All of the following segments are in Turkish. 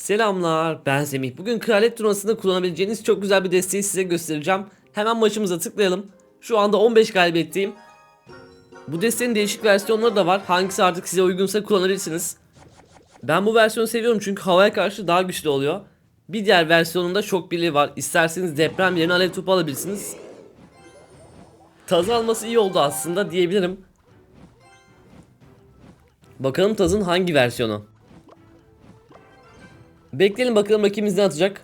Selamlar ben Semih. Bugün kraliyet turnuvasında kullanabileceğiniz çok güzel bir desteği size göstereceğim. Hemen maçımıza tıklayalım. Şu anda 15 galibiyetteyim. Bu desteğin değişik versiyonları da var. Hangisi artık size uygunsa kullanabilirsiniz. Ben bu versiyonu seviyorum çünkü havaya karşı daha güçlü oluyor. Bir diğer versiyonunda şok birliği var. İsterseniz deprem yerine alev topu alabilirsiniz. Taz alması iyi oldu aslında diyebilirim. Bakalım Taz'ın hangi versiyonu? Bekleyelim bakalım rakibimiz ne atacak.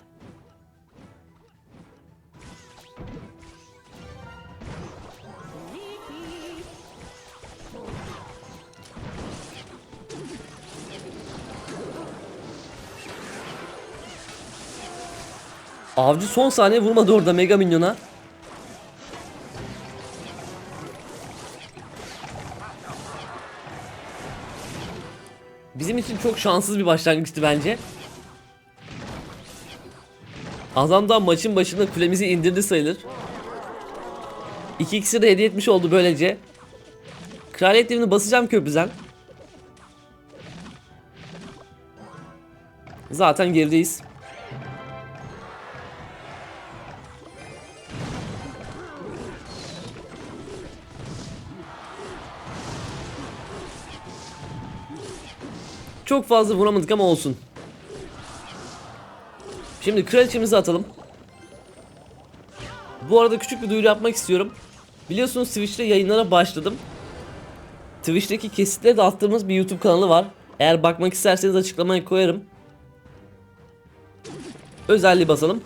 Avcı son saniye vurmadı orada Mega Minyon'a. Bizim için çok şanssız bir başlangıçtı bence. Azam da maçın başında kulemizi indirdi sayılır. 2 iksiri de hediye etmiş oldu böylece. Kraliyet devini basacağım köprüden. Zaten gerideyiz. Çok fazla vuramadık ama olsun. Şimdi kraliçemizi atalım. Bu arada küçük bir duyuru yapmak istiyorum. Biliyorsunuz Twitch'te yayınlara başladım. Twitch'teki kesitleri de attığımız bir YouTube kanalı var. Eğer bakmak isterseniz açıklamaya koyarım. Özelliği basalım.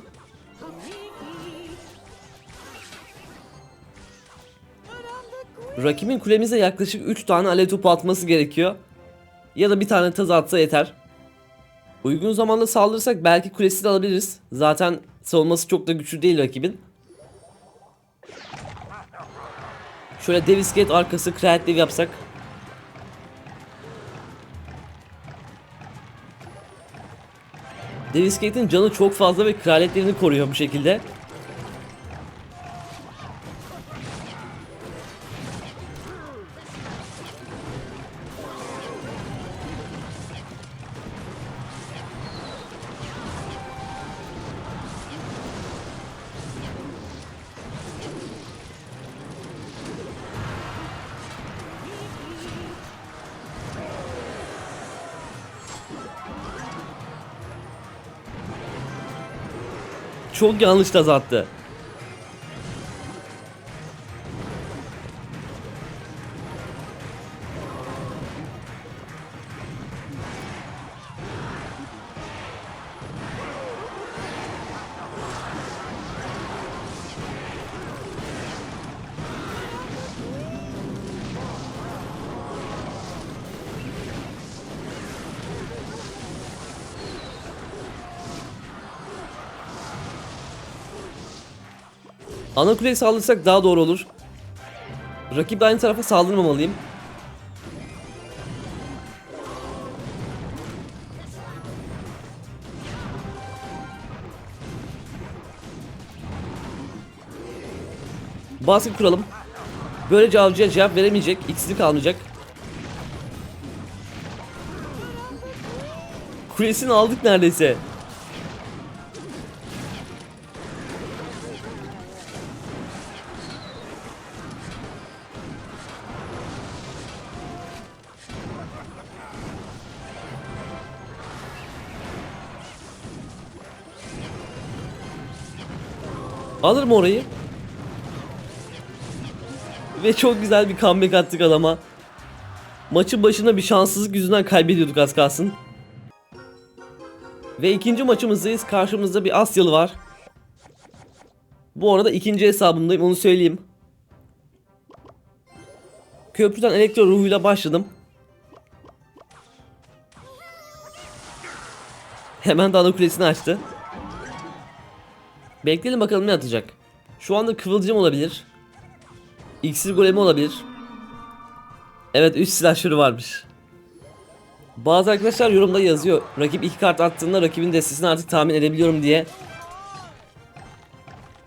Rakibin kulemize yaklaşık 3 tane alev topu atması gerekiyor. Ya da bir tane taz atsa yeter. Uygun zamanda saldırırsak belki kulesini alabiliriz. Zaten savunması çok da güçlü değil rakibin. Şöyle dev iskelet arkası kreatif yapsak. Dev canı çok fazla ve kraliyetlerini koruyor bu şekilde. Çok yanlış taz attı. Ana kuleye saldırsak daha doğru olur. Rakip de aynı tarafa saldırmamalıyım. Baskı kuralım. Böylece avcıya cevap veremeyecek, iksiri kalmayacak. Kulesini aldık neredeyse. Alır mı orayı? Ve çok güzel bir comeback attık adama. Maçın başında bir şanssızlık yüzünden kaybediyorduk az kalsın. Ve ikinci maçımızdayız. Karşımızda bir Asyalı var. Bu arada ikinci hesabımdayım onu söyleyeyim. Köprüden elektro ruhuyla başladım. Hemen Dana Kulesi'ni açtı. Bekleyelim bakalım ne atacak. Şu anda kıvılcım olabilir. İksir golemi olabilir. Evet 3 silahşörü varmış. Bazı arkadaşlar yorumda yazıyor. Rakip iki kart attığında rakibin destesini artık tahmin edebiliyorum diye.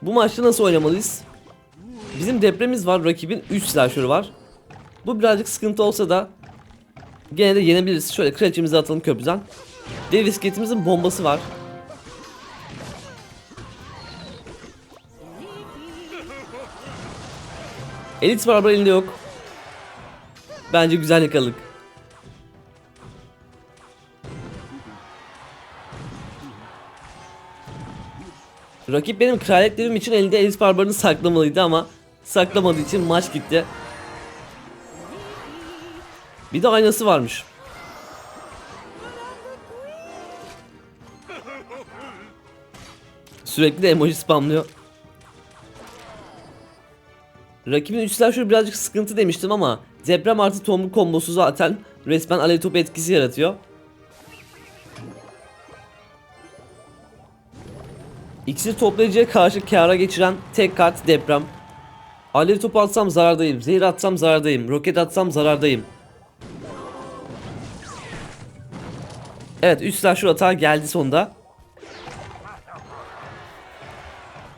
Bu maçta nasıl oynamalıyız? Bizim depremiz var. Rakibin 3 silahşörü var. Bu birazcık sıkıntı olsa da gene de yenebiliriz. Şöyle kraliçemizi atalım köprüden. Dev isketimizin bombası var. Elit Barbar elinde yok. Bence güzel yakaladık. Rakip benim kraliyetlerim için elinde Elit Barbar'ını saklamalıydı ama saklamadığı için maç gitti. Bir de aynası varmış. Sürekli de emoji spamlıyor. Rakibin 3 slasher birazcık sıkıntı demiştim ama deprem artı tomruk kombosu zaten resmen alev topu etkisi yaratıyor. İksir toplayıcıya karşı kâra geçiren tek kart deprem. Alev topu atsam zarardayım, zehir atsam zarardayım, roket atsam zarardayım. Evet 3 slasher atağı geldi sonunda.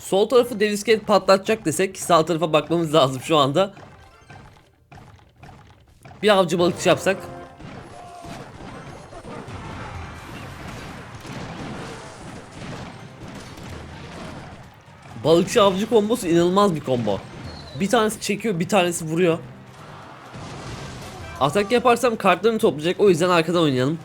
Sol tarafı dev iskelet patlatacak desek sağ tarafa bakmamız lazım şu anda. Bir avcı balıkçı yapsak. Balıkçı avcı kombosu inanılmaz bir combo. Bir tanesi çekiyor bir tanesi vuruyor. Atak yaparsam kartlarını toplayacak o yüzden arkadan oynayalım.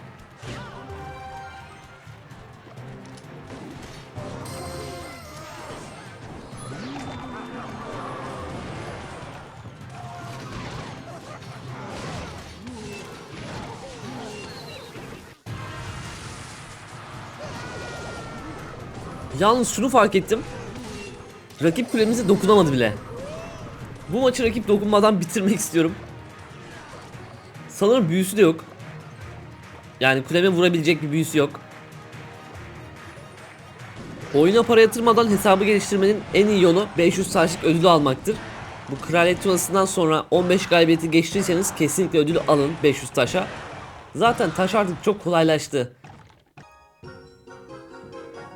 Yalnız şunu fark ettim. Rakip kulemize dokunamadı bile. Bu maçı rakip dokunmadan bitirmek istiyorum. Sanırım büyüsü de yok. Yani kuleme vurabilecek bir büyüsü yok. Oyuna para yatırmadan hesabı geliştirmenin en iyi yolu 500 taşlık ödülü almaktır. Bu kraliyet turnuvasından sonra 15 galibiyeti geçtiyseniz kesinlikle ödülü alın 500 taşa. Zaten taş artık çok kolaylaştı.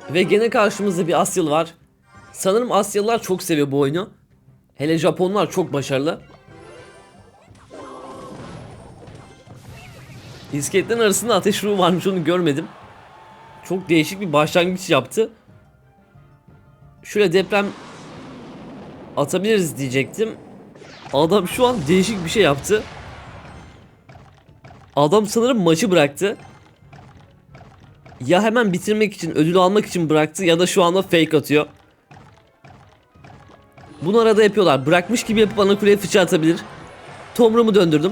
Ve gene karşımızda bir Asyalı var. Sanırım Asyalılar çok seviyor bu oyunu. Hele Japonlar çok başarılı. İskeletlerin arasında ateş ruhu varmış onu görmedim. Çok değişik bir başlangıç yaptı. Şöyle deprem atabiliriz diyecektim. Adam şu an değişik bir şey yaptı. Adam sanırım maçı bıraktı. Ya hemen bitirmek için, ödül almak için bıraktı ya da şu anda fake atıyor. Bunu arada yapıyorlar. Bırakmış gibi yapıp ana kuleye fıçı atabilir. Tomrumu döndürdüm.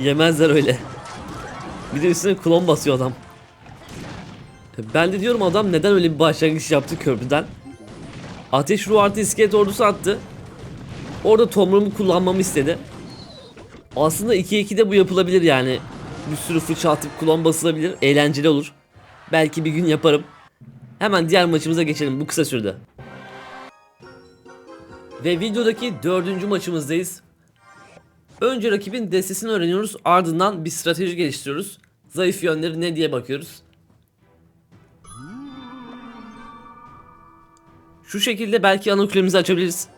Yemezler öyle. Bir de üstüne klon basıyor adam. Ben de diyorum adam neden öyle bir başlangıç yaptı köprüden. Ateş ruh artı iskelet ordusu attı. Orada tomrumu kullanmamı istedi. Aslında 2-2'de bu yapılabilir yani. Bir sürü fırça atıp klon basılabilir. Eğlenceli olur. Belki bir gün yaparım. Hemen diğer maçımıza geçelim bu kısa sürede. Ve videodaki dördüncü maçımızdayız. Önce rakibin destesini öğreniyoruz ardından bir strateji geliştiriyoruz. Zayıf yönleri ne diye bakıyoruz. Şu şekilde belki ana kulemizi açabiliriz.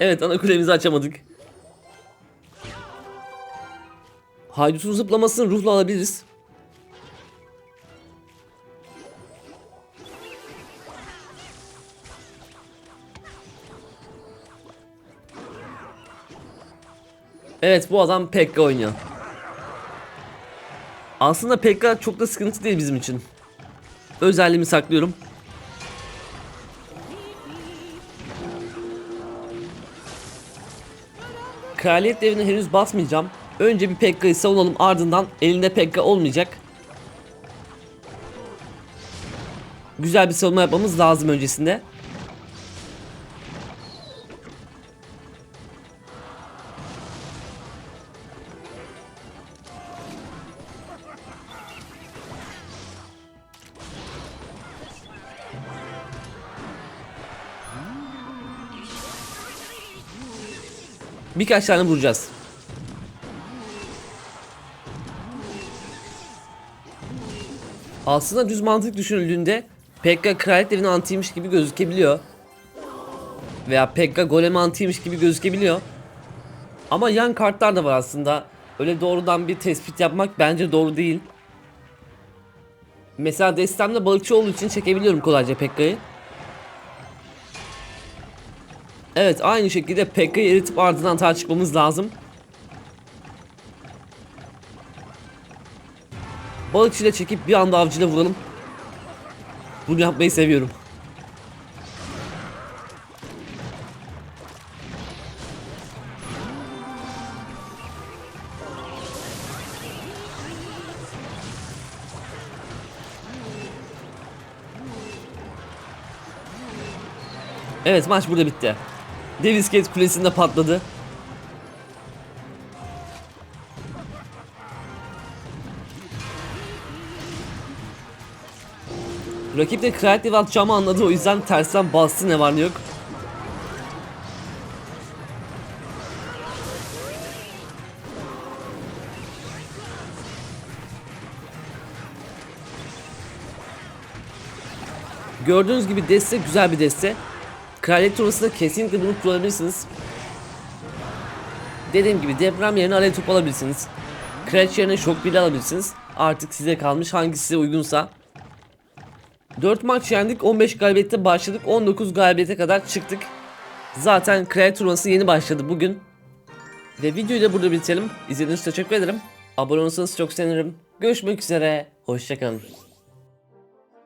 Evet ana kulemizi açamadık. Haydutun zıplamasını ruhla alabiliriz. Evet bu adam Pekka oynuyor. Aslında Pekka çok da sıkıntı değil bizim için. Özelliğimi saklıyorum. Kraliyet devrine henüz basmayacağım. Önce bir Pekka'yı savunalım ardından elinde Pekka olmayacak. Güzel bir savunma yapmamız lazım öncesinde. Birkaç tane vuracağız. Aslında düz mantık düşünüldüğünde Pekka kraliyet evinin antiymiş gibi gözükebiliyor. Veya Pekka golem antiymiş gibi gözükebiliyor. Ama yan kartlar da var aslında. Öyle doğrudan bir tespit yapmak bence doğru değil. Mesela destemde balıkçı olduğu için çekebiliyorum kolayca Pekka'yı. Evet aynı şekilde Pekka'yı eritip ardından tağa çıkmamız lazım. Balıkçıyla çekip bir anda avcıyla vuralım. Bunu yapmayı seviyorum. Evet maç burada bitti. Davis Gate kulesinde patladı. Rakip de Creative atacağımı anladı o yüzden tersten bastı ne var ne yok. Gördüğünüz gibi deste güzel bir deste. Kraliyet turnuvasında kesinlikle bunu kullanabilirsiniz. Dediğim gibi deprem yerine araya top alabilirsiniz. Kraliçe yerine şok bile alabilirsiniz. Artık size kalmış hangisi uygunsa. 4 maç yendik 15 galibiyette başladık 19 galibiyete kadar çıktık. Zaten kraliyet turnuvası yeni başladı bugün. Ve videoyu da burada bitirelim. İzlediğiniz için teşekkür ederim. Abone olursanız çok sevinirim. Görüşmek üzere. Hoşçakalın.